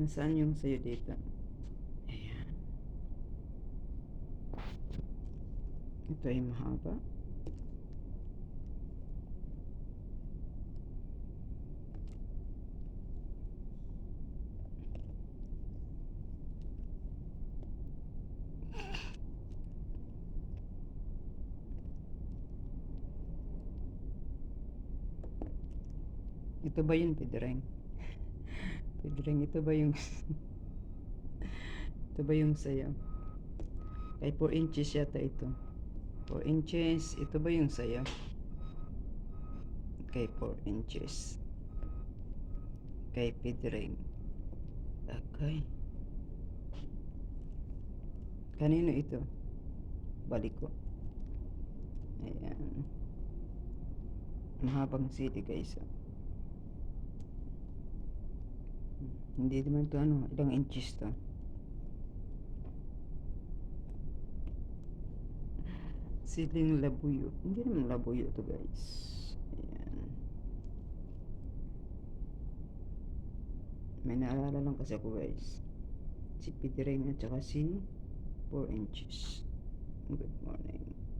Nasaan yung sayo dito? Ayan. Ito ay mahaba. Ito ba yun, Pedreng? Pedreng, ito ba yung... ito ba yung sayo? Kay 4 inches yata ito. 4 inches. Ito ba yung sayo? Kay 4 inches. Kay Pedreng. Okay. Kanino ito? Balik ko. Ayan. Mahabang city guys. oh. Hindi naman to ano, ilang inches to. Siling labuyo. Hindi naman labuyo to guys. Ayan. May naalala lang kasi ako guys. Si Ring at saka si 4 inches. Good morning.